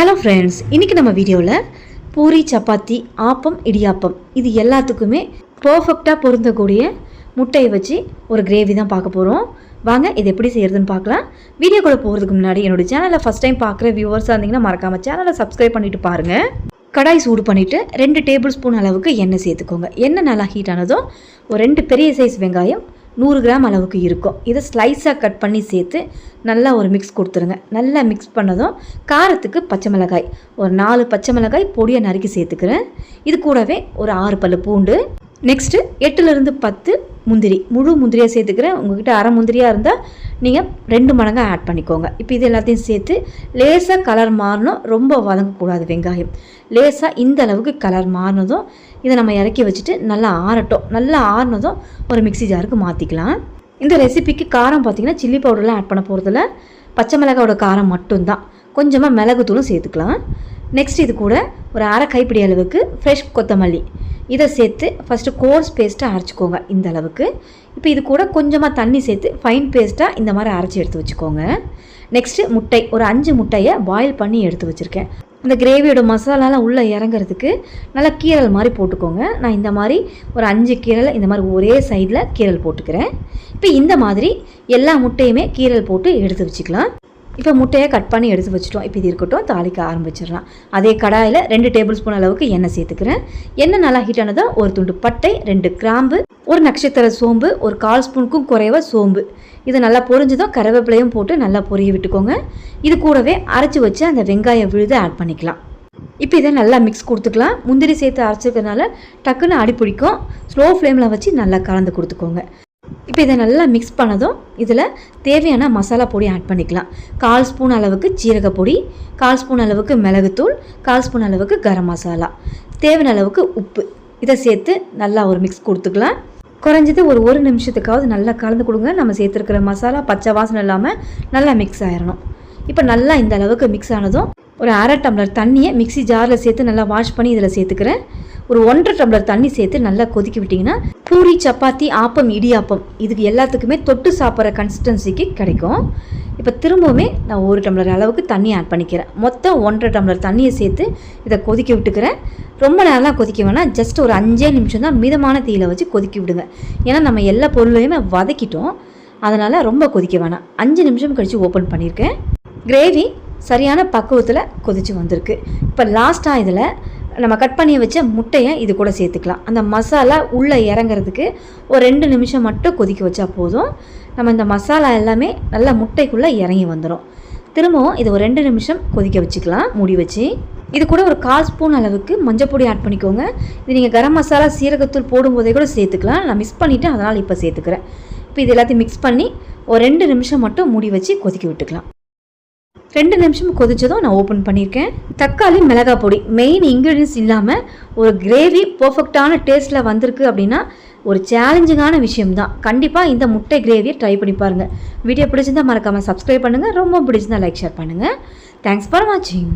Hello friends இன்றைக்கி நம்ம வீடியோவில் பூரி சப்பாத்தி ஆப்பம் இடியாப்பம் இது எல்லாத்துக்குமே பர்ஃபெக்டாக பொருந்தக்கூடிய முட்டையை வச்சு ஒரு கிரேவி தான் பார்க்க போகிறோம் வாங்க இது எப்படி செய்கிறதுன்னு பார்க்கலாம். வீடியோக்குள்ளே போகிறதுக்கு முன்னாடி என்னோடய சேனலில் ஃபஸ்ட் டைம் பார்க்குற வியூவர்ஸாக இருந்தீங்கன்னா மறக்காமல் சேனலை சப்ஸ்கிரைப் பண்ணிவிட்டு பாருங்கள் கடாய் சூடு பண்ணிவிட்டு ரெண்டு டேபிள் ஸ்பூன் அளவுக்கு எண்ணெய் சேர்த்துக்கோங்க. எண்ணெய் நல்லா ஹீட் ஆனதும் ஒரு ரெண்டு பெரிய சைஸ் வெங்காயம் நூறு கிராம் அளவுக்கு இருக்கும். இதை ஸ்லைஸாக கட் பண்ணி சேர்த்து நல்லா ஒரு மிக்ஸ் கொடுத்துருங்க. நல்லா மிக்ஸ் பண்ணதும் காரத்துக்கு பச்சை மிளகாய். ஒரு நாலு பச்சை மிளகாய் பொடியை நறுக்கி சேர்த்துக்கிறேன். இது கூடவே ஒரு ஆறு பல்லு பூண்டு. நெக்ஸ்ட்டு எட்டுலேருந்து பத்து முந்திரி முழு முந்திரியாக சேர்த்துக்கிறேன். உங்ககிட்ட அரை முந்திரியாக இருந்தால் நீங்கள் ரெண்டு மடங்காக ஆட் பண்ணிக்கோங்க. இப்போ இது எல்லாத்தையும் சேர்த்து லேசாக கலர் மாறணும் ரொம்ப வதங்கக்கூடாது வெங்காயம். லேசாக இந்த அளவுக்கு கலர் மாறினதும் இதை நம்ம இறக்கி வச்சுட்டு நல்லா ஆறட்டும். நல்லா ஆறினதும் ஒரு மிக்ஸி ஜாருக்கு மாற்றிக்கலாம் இந்த ரெசிபிக்கு காரம் பார்த்திங்கன்னா சில்லி பவுடர்லாம் ஆட் பண்ண போகிறதில்ல பச்சை மிளகாவோட காரம் மட்டும்தான். கொஞ்சமாக மிளகுத்தூளும் சேர்த்துக்கலாம். நெக்ஸ்ட் இது கூட ஒரு அரை கைப்பிடி அளவுக்கு ஃப்ரெஷ் கொத்தமல்லி. இதை சேர்த்து ஃபஸ்ட்டு கோர்ஸ் பேஸ்ட்டாக அரைச்சிக்கோங்க இந்த அளவுக்கு. இப்போ இது கூட கொஞ்சமாக தண்ணி சேர்த்து ஃபைன் பேஸ்ட்டாக இந்த மாதிரி அரைச்சி எடுத்து வச்சுக்கோங்க. நெக்ஸ்ட்டு முட்டை ஒரு அஞ்சு முட்டையை பாயில் பண்ணி எடுத்து வச்சுருக்கேன். இந்த கிரேவியோட மசாலாலாம் உள்ளே இறங்குறதுக்கு நல்லா கீரல் மாதிரி போட்டுக்கோங்க. நான் இந்த மாதிரி ஒரு அஞ்சு கீரலை இந்த மாதிரி ஒரே சைடில் கீரல் போட்டுக்கிறேன். இப்போ இந்த மாதிரி எல்லா முட்டையுமே கீரல் போட்டு எடுத்து வச்சுக்கலாம். இப்போ முட்டையை கட் பண்ணி எடுத்து வச்சுட்டோம். இப்போ இது இருக்கட்டும் தாளிக்க ஆரம்பிச்சிடலாம். அதே கடாயில் ரெண்டு டேபிள் ஸ்பூன் அளவுக்கு எண்ணெய் சேர்த்துக்கிறேன். எண்ணெய் நல்லா ஹீட் ஆனதோ ஒரு துண்டு பட்டை ரெண்டு கிராம்பு ஒரு நட்சத்திர சோம்பு ஒரு கால் ஸ்பூனுக்கும் குறைவாக சோம்பு. இது நல்லா பொரிஞ்சதும் கருவேப்பிலையும் போட்டு நல்லா பொரிய விட்டுக்கோங்க. இது கூடவே அரைச்சி வச்சு அந்த வெங்காய விழுது ஆட் பண்ணிக்கலாம். இப்போ இதை நல்லா மிக்ஸ் கொடுத்துக்கலாம். முந்திரி சேர்த்து அரைச்சிருக்கிறதுனால டக்குன்னு அடி பிடிக்கும். ஸ்லோ ஃப்ளேமில் வச்சு நல்லா கலந்து கொடுத்துக்கோங்க. இப்போ இதை நல்லா மிக்ஸ் பண்ணதும் இதில் தேவையான மசாலா பொடி ஆட் பண்ணிக்கலாம். கால் ஸ்பூன் அளவுக்கு சீரக பொடி கால் ஸ்பூன் அளவுக்கு மிளகுத்தூள் கால் ஸ்பூன் அளவுக்கு கரம் மசாலா. தேவையான அளவுக்கு உப்பு. இதை சேர்த்து நல்லா ஒரு மிக்ஸ் கொடுத்துக்கலாம். குறைஞ்சது ஒரு ஒரு நிமிஷத்துக்காவது நல்லா கலந்து கொடுங்க. நம்ம சேர்த்துருக்கிற மசாலா பச்சை வாசனை இல்லாமல் நல்லா மிக்ஸ் ஆயிடணும் இப்போ நல்லா இந்த அளவுக்கு மிக்ஸ் ஆனதும் ஒரு அரை டம்ளர் தண்ணியை மிக்ஸி ஜாரில் சேர்த்து நல்லா வாஷ் பண்ணி இதில் சேர்த்துக்கிறேன். ஒரு ஒன்றரை டம்ளர் தண்ணி சேர்த்து நல்லா கொதிக்க விட்டிங்கன்னா பூரி சப்பாத்தி ஆப்பம் இடியாப்பம் இதுக்கு எல்லாத்துக்குமே தொட்டு சாப்பிட்ற கன்சிஸ்டன்சிக்கு கிடைக்கும். இப்போ திரும்பவுமே நான் ஒரு டம்ளர் அளவுக்கு தண்ணி ஆட் பண்ணிக்கிறேன். மொத்தம் ஒன்றரை டம்ளர் தண்ணியை சேர்த்து இதை கொதிக்க விட்டுக்கிறேன். ரொம்ப நேரம்லாம் கொதிக்க வேணாம். ஜஸ்ட் ஒரு அஞ்சே நிமிஷம் தான் மிதமான தீயில வச்சு கொதிக்க விடுங்க. ஏன்னா நம்ம எல்லா பொருளையுமே வதக்கிட்டோம். அதனால் ரொம்ப கொதிக்க வேணாம். அஞ்சு நிமிஷம் கழித்து ஓப்பன் பண்ணியிருக்கேன். கிரேவி சரியான பக்குவத்தில் கொதிச்சு வந்திருக்கு. இப்போ லாஸ்ட்டாக இதில் நம்ம கட் பண்ணி வச்ச முட்டையை இது கூட சேர்த்துக்கலாம். அந்த மசாலா உள்ளே இறங்குறதுக்கு ஒரு ரெண்டு நிமிஷம் மட்டும் கொதிக்க வச்சா போதும். நம்ம இந்த மசாலா எல்லாமே நல்லா முட்டைக்குள்ளே இறங்கி வந்துடும் திரும்பவும் இது ஒரு ரெண்டு நிமிஷம் கொதிக்க வச்சுக்கலாம் மூடி வச்சு. இது கூட ஒரு கால் ஸ்பூன் அளவுக்கு மஞ்சப்பொடி ஆட் பண்ணிக்கோங்க. இது நீங்கள் கரம் மசாலா சீரகத்தூள் போடும்போதே கூட சேர்த்துக்கலாம். நான் மிஸ் பண்ணிவிட்டு அதனால் இப்போ சேர்த்துக்கிறேன். இப்போ இது எல்லாத்தையும் மிக்ஸ் பண்ணி ஒரு ரெண்டு நிமிஷம் மட்டும் மூடி வச்சு கொதிக்க விட்டுக்கலாம். ரெண்டு நிமிஷம் கொதிச்சதும் நான் ஓப்பன் பண்ணியிருக்கேன். தக்காளி மிளகா பொடி மெயின் இன்க்ரீடியன்ஸ் இல்லாமல் ஒரு கிரேவி பர்ஃபெக்டான டேஸ்ட்டில் வந்திருக்கு அப்படின்னா ஒரு சேலஞ்சிங்கான விஷயம் தான் கண்டிப்பாக இந்த முட்டை கிரேவியை ட்ரை பண்ணி பாருங்கள் வீடியோ பிடிச்சிருந்தா மறக்காமல் சப்ஸ்கிரைப் பண்ணுங்கள் ரொம்ப பிடிச்சிருந்தா லைக் ஷேர் பண்ணுங்கள் தேங்க்ஸ் ஃபார் வாட்சிங்